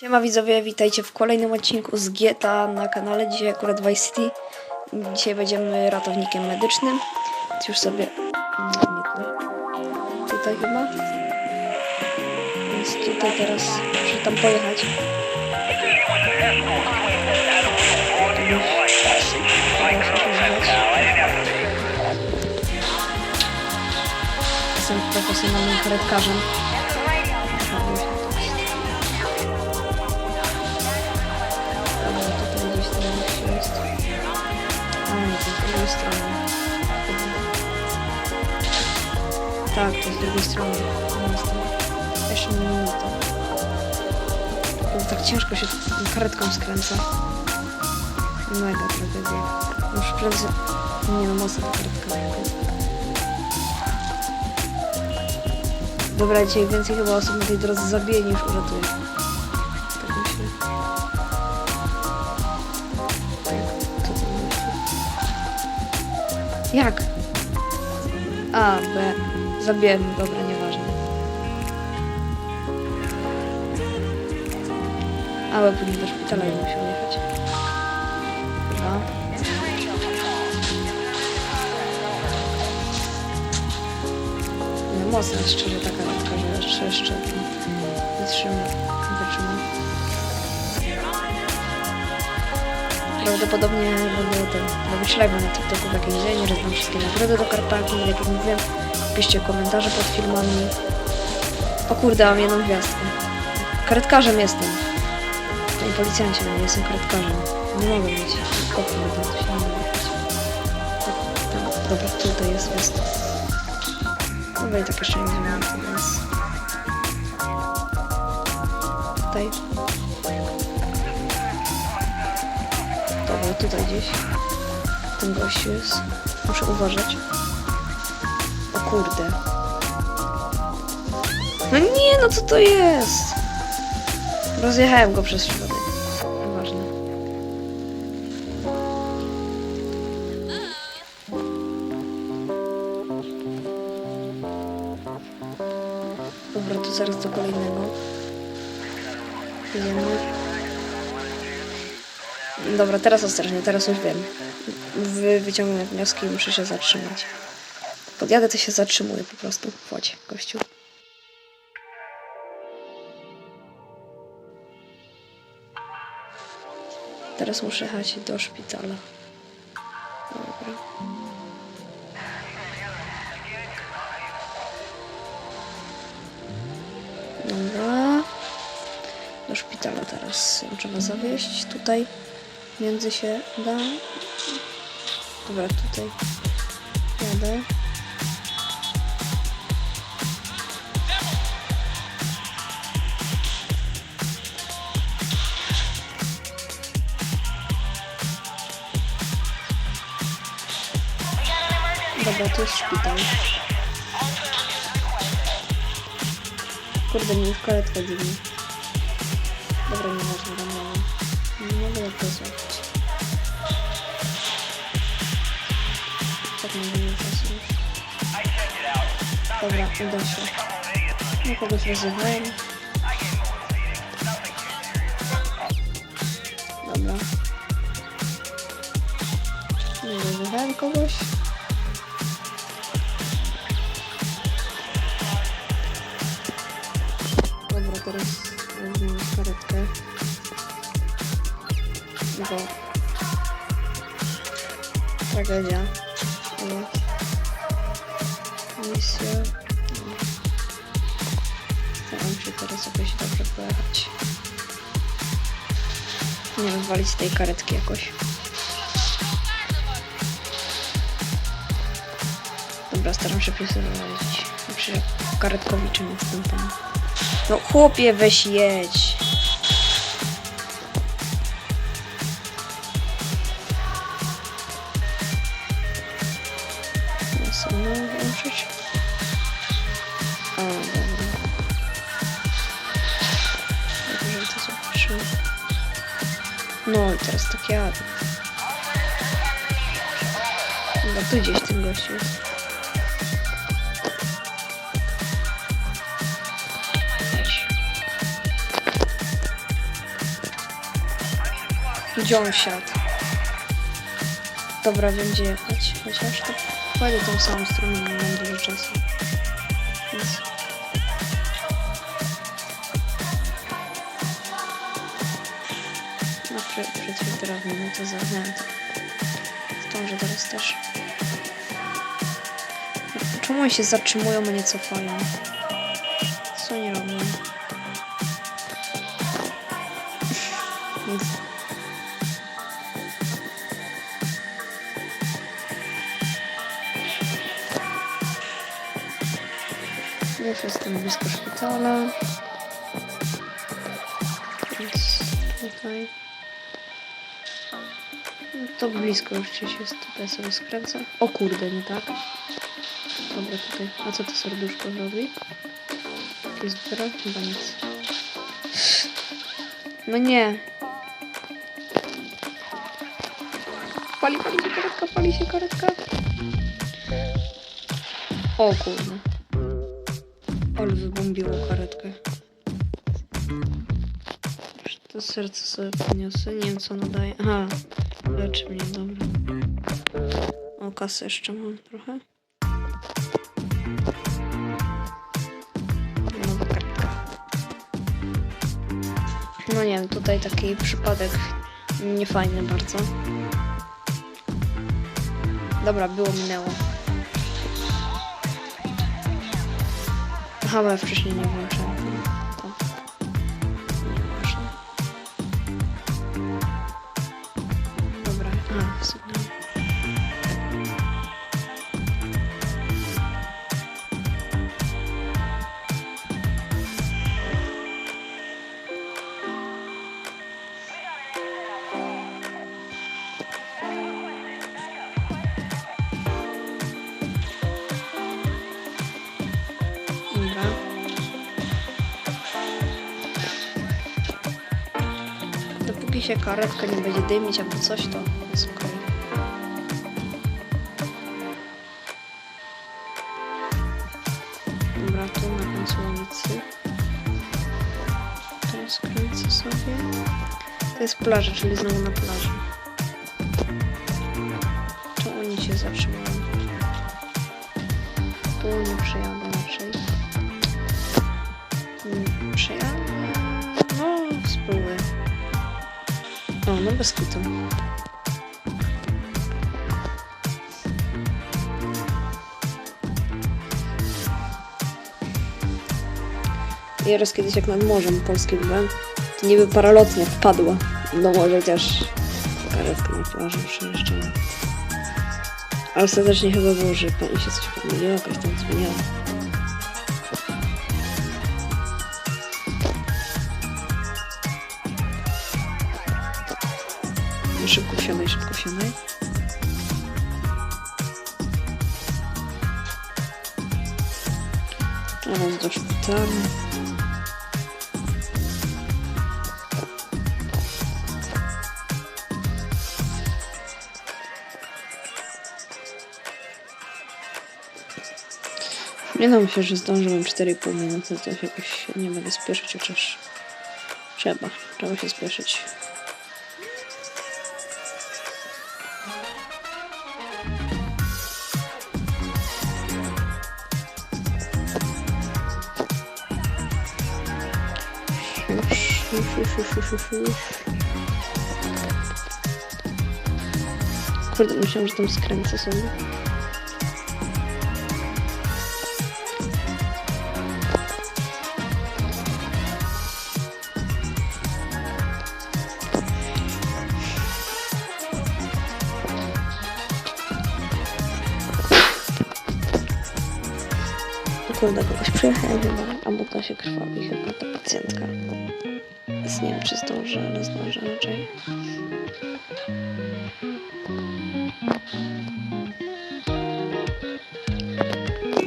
Siema widzowie, witajcie w kolejnym odcinku z GTA na kanale. Dzisiaj akurat Vice City. Dzisiaj będziemy ratownikiem medycznym. Już sobie... Tutaj chyba. Więc tutaj teraz muszę tam pojechać. Jestem profesjonalnym karetkarzem. To z drugiej strony. Tak, to z drugiej strony. Nie jestem. Jeszcze nie minuta. Bo tak ciężko się karetką skręca. Mega tragedia. Już prędzej... Nie no, mocno ta karetka. Dobra, dzisiaj więcej chyba osób na tej drodze zabije niż uratuje. Jak? A, B. Zabiłem, dobra, nieważne. Ale później do szpitala nie musiał jechać. Chyba. No jest szczerze taka latka, że jeszcze, jeszcze wytrzyma. Prawdopodobnie będę ten, robić live na TikToku w jakiś dzień, rozdam wszystkie nagrody do kartaki, tak jak mówiłem, piszcie komentarze pod filmami. O kurde, mam jedną gwiazdkę. Karetkarzem jestem. Panie policjancie, no, jestem karetkarzem. Nie mogę mieć kopu, bo to się nie mogę. Tak, tak, dobra, tutaj jest gwiazda. Dobra, i tak jeszcze nie wiem, więc... Tutaj. Tutaj gdzieś. Ten gościu jest. Muszę uważać. O kurde. No nie, no co to jest? Rozjechałem go przez środek. Nieważne. Dobra, to zaraz do kolejnego. Jedziemy. Dobra, teraz ostrożnie, teraz już wiem. Wy, wyciągnę wnioski i muszę się zatrzymać. Podjadę, to się zatrzymuję po prostu. Chodź, gościu. Teraz muszę jechać do szpitala. Dobra. Dobra. Do szpitala teraz trzeba zawieźć. Tutaj między się da. Dobra, tutaj jadę. Dobra, to jest szpital. Kurde, mi już karetka dziwnie. Dobra, nieważne, ramowałem. Dobra, uda się. No kogoś rozrywałem. Dobra. Nie rozrywałem kogoś. Dobra, teraz weźmiemy karetkę. Bo... Tragedia. Nie wywalić z tej karetki jakoś. Dobra, staram się. Znaczy, karetkowiczem jestem tam. No chłopie, weź jedź. Chyba tu gdzieś ten gościu jest. Gdzie on siadł? Dobra, wiem gdzie jechać. Chociaż to pojadę tą samą stroną, nie mam dużo czasu. Więc... No przed, przed no to zamknięte. Zdążę teraz też. Czemu oni się zatrzymują, a nie cofają? Co oni robią? Już jestem blisko szpitala. Więc tutaj. No to blisko już gdzieś jest. Tutaj sobie skręcę. O kurde, nie tak. Dobra, tutaj. A co to serduszko robi? Jest zbiera? Chyba nic. No nie. Pali, pali się karetka, pali się karetka. O kurde. Ale wybombiło karetkę. Już to serce sobie podniosę. Nie wiem co nadaje. Aha, leczy mnie, dobra. O, kasę jeszcze mam trochę. Tutaj taki przypadek niefajny bardzo. Dobra, było, minęło. Aha, bo ja wcześniej nie włączyłem. Dopóki się karetka nie będzie dymić albo coś, to jest. Dobra, tu na końcu ulicy. Tutaj skręcę sobie. To jest plaża, czyli znowu na plaży. Bez. Ja raz kiedyś jak nad morzem polskim byłem, to niby paralotnia wpadła do morza, chociaż karetka na plaży przejeżdżała. A ostatecznie chyba było, że pani się coś pomyliła, jakaś tam zmieniała. Wsiadaj, szybko wsiadaj. Teraz do szpitala. Nie no, myślę, że zdążyłem 4,5 minuty, to jakoś się nie będę spieszyć, chociaż trzeba, trzeba się spieszyć. Kurde, myślałam, że tam skręcę sobie. Kurde, kogoś przyjechałem chyba, albo to się krwawi chyba ta pacjentka. Więc nie wiem, czy zdążę, ale zdążę raczej.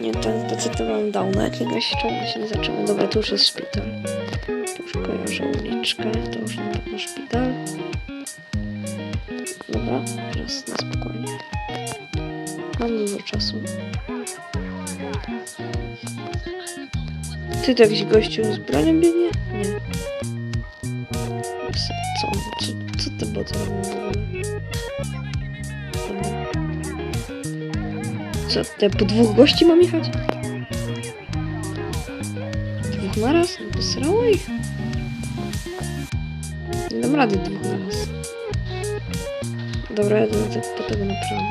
Nie, ten zdecydowałem dał na jakiegoś, czemu się nie zaczęło. Dobra, tu już jest szpital. Tu już kojarzę uliczkę, to już na pewno szpital. Dobra, teraz na spokojnie. Mam dużo czasu. Ty to jakiś gościu z bronią biegnie? Dobra. Co, te po dwóch gości mam jechać? Dwóch naraz? Posrało ich? Nie dam rady dwóch naraz. Dobra, jadę na po tego na prawo.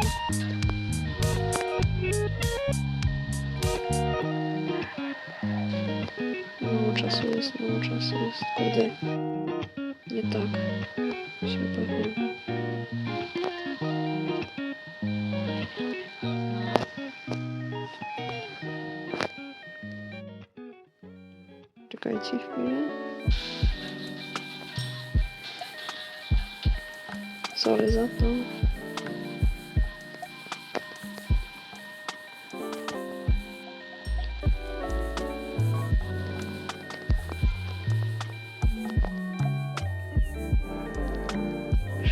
Mało czasu jest, mało czasu jest. Kurde. Nie tak. Się powiem. Czekajcie chwilę. Sorry za to.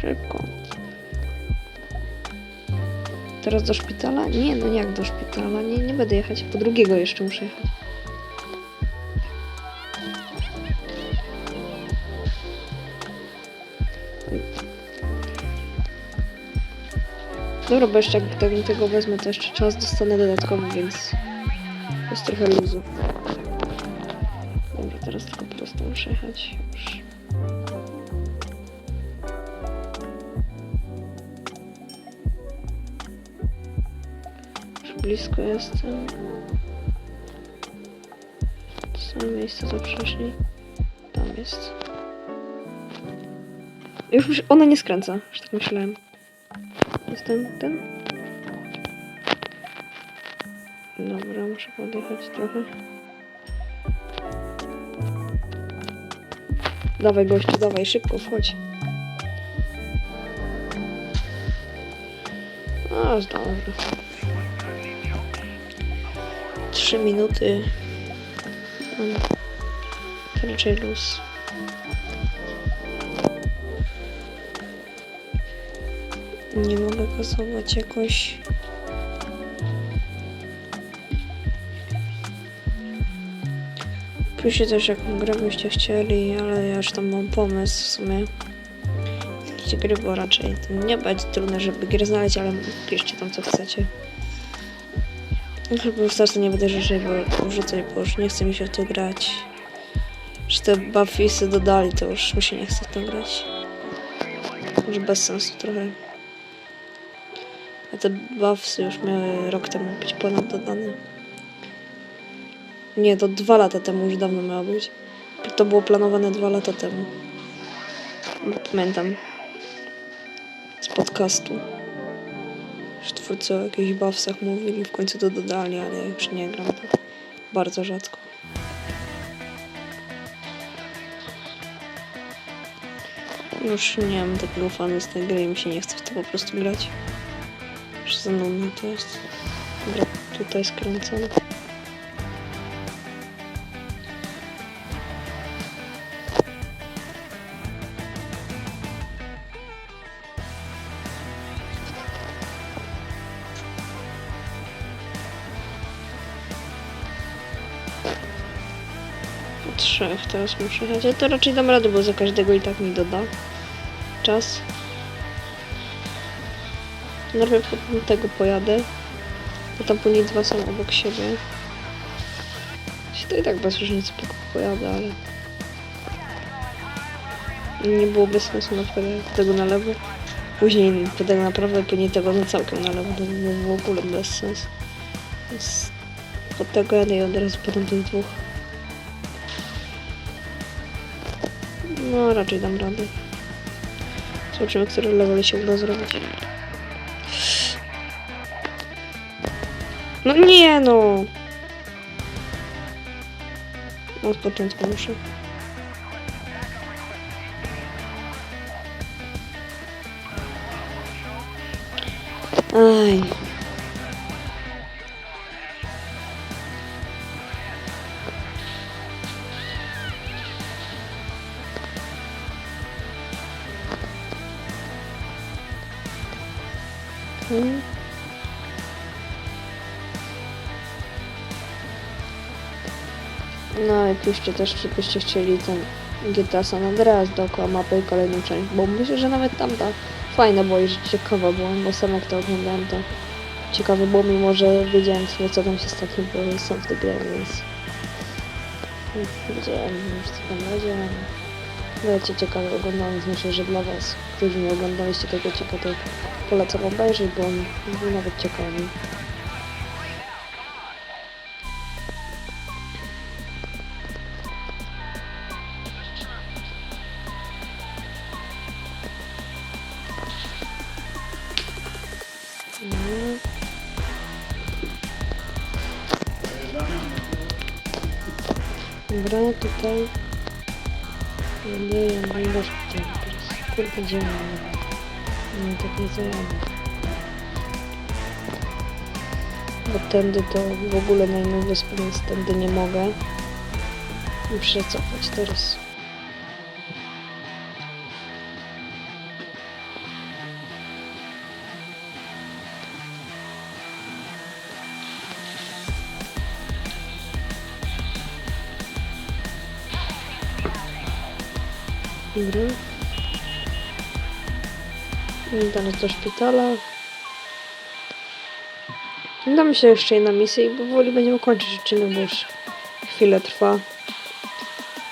Szybko. Teraz do szpitala? Nie, no jak do szpitala? Nie, nie będę jechać. Po drugiego jeszcze muszę jechać. Dobra, bo jeszcze jak tak tego wezmę, to jeszcze czas dostanę dodatkowy, więc jest trochę luzu. Dobra, teraz tylko prosto muszę jechać. Już. blisko jestem. To samo miejsce co przeszli. Tam jest. Już ona nie skręca, że tak myślałem. Jestem ten? Dobra, muszę podjechać trochę. Dawaj gościu, dawaj, szybko, wchodź. A, zdążę. 3 minuty. To raczej luz. Nie mogę kasować jakoś. Piszcie też jaką grę byście chcieli, ale ja już tam mam pomysł w sumie. Jakieś gry, bo raczej to nie będzie trudne, żeby gier znaleźć, ale piszcie tam co chcecie. Chyba już teraz nie będę rzeczy bo wrzucać, bo już nie chce mi się w to grać. Że te buffisy dodali, to już mi się nie chce w to grać. Już bez sensu trochę. A te buffsy już miały rok temu być ponad dodane. Nie, to dwa lata temu już dawno miało być. To było planowane dwa lata temu. Pamiętam. Z podcastu. Już twórcy o jakichś buffsach mówili, w końcu to dodali, ale ja już nie gram to bardzo rzadko. Już nie mam takiego fanu z tej gry i mi się nie chce w to po prostu grać. Już za to jest. Gra tutaj skręcona. Teraz muszę jechać, ale to raczej dam radę, bo za każdego i tak mi doda czas. Najpierw po tego pojadę, bo tam później dwa są obok siebie. Się to i tak bez różnicy po- pojadę, ale nie byłoby sensu na przykład tego na lewo. Później tego naprawdę, później tego na całkiem na lewo, to by było w ogóle bez sensu. Więc od tego jadę i od razu potem tych dwóch. No, raczej dam radę. Zobaczymy, które levely się uda zrobić. No nie no! Od początku muszę. Aj. Piszcie też, czy byście chcieli ten GTA San Andreas dookoła mapy i kolejną część, bo myślę, że nawet tamta fajna była i że ciekawa była, bo sam jak to oglądałem, to ciekawe było, mimo że wiedziałem w co tam się stanie, bo są w tej grze, więc wiedziałem już co tam będzie. Będziecie ciekawe oglądałem, więc myślę, że dla was, którzy nie oglądaliście tego cieka, to polecam obejrzeć, bo on był nawet ciekawy. Tutaj teraz. Kurde, mamy? No, tak nie zajadę. Bo tędy to w ogóle na inną wyspę, więc tędy nie mogę. Muszę cofać teraz. Teraz do szpitala. Damy się jeszcze jedna misja i powoli będziemy kończyć odcinek, bo już chwilę trwa.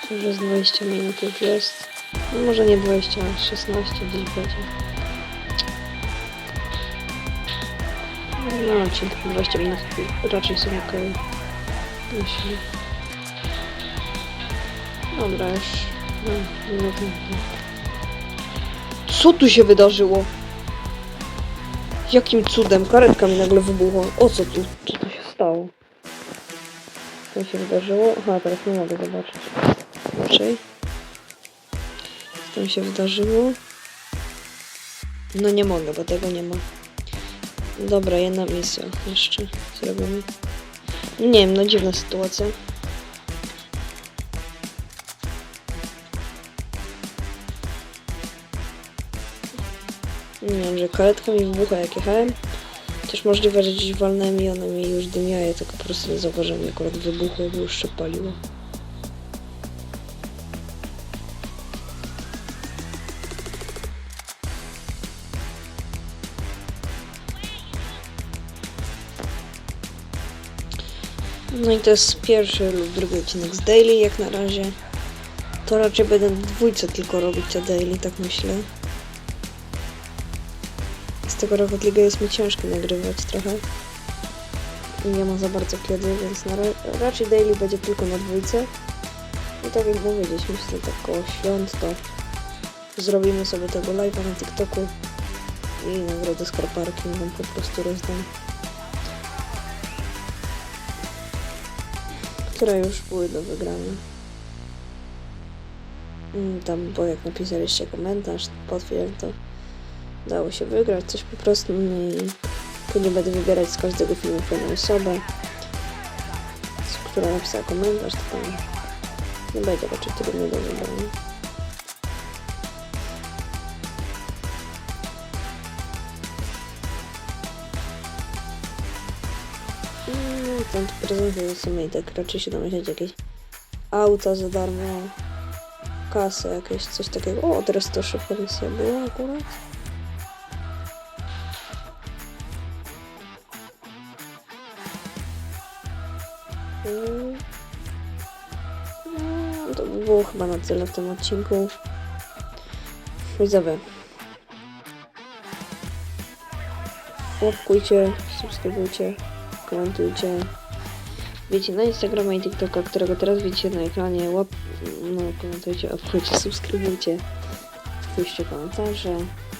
Myślę, że z 20 minut już jest. No może nie 20, ale 16 gdzieś będzie. No, odcinek 20 minut raczej są ok. Myślę. Dobra, już. No, minutę. Co tu się wydarzyło? Jakim cudem karetka mi nagle wybuchła? O co tu? Co tu się stało? Co się wydarzyło? Aha, teraz nie mogę zobaczyć. Raczej. Co tam się wydarzyło? No nie mogę, bo tego nie ma. Dobra, jedna misja jeszcze zrobimy. Nie wiem, no dziwna sytuacja. Karetka mi wybucha jak jechałem. Też możliwe, że gdzieś walnąłem i ona mi już dymia, ja tylko po prostu nie zauważyłem, jak akurat wybuchło, bo już się paliło. No i to jest pierwszy lub drugi odcinek z Daily, jak na razie. To raczej będę w dwójce tylko robić te Daily, tak myślę. Tego Rocket League jest mi ciężko nagrywać trochę. Nie ma za bardzo kiedy, więc na ra- raczej daily będzie tylko na dwójce. I tak jak powiedzieliśmy, myślę, tak koło świąt to zrobimy sobie tego live'a na TikToku i nagrodę z karparki wam po prostu rozdam. Które już były do wygrania. Mm, Tam, bo jak napisaliście komentarz, potwierdź to dało się wygrać coś po prostu no i później będę wybierać z każdego filmu po jedną osobę z- która napisała komentarz to tam nie będzie raczej trudno do wybrania no ten prezent w sumie i tak raczej się domyśleć jakieś auta za darmo kasę jakieś coś takiego. O teraz to szybka misja była akurat No, to by było chyba na tyle w tym odcinku. Widzowie. Łapkujcie, subskrybujcie, komentujcie. Wiecie na Instagrama i TikToka, którego teraz widzicie na ekranie. Łap... No, komentujcie, łapkujcie, subskrybujcie. Piszcie komentarze,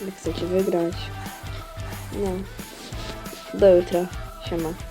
jak chcecie wygrać. No. Do jutra. Siema.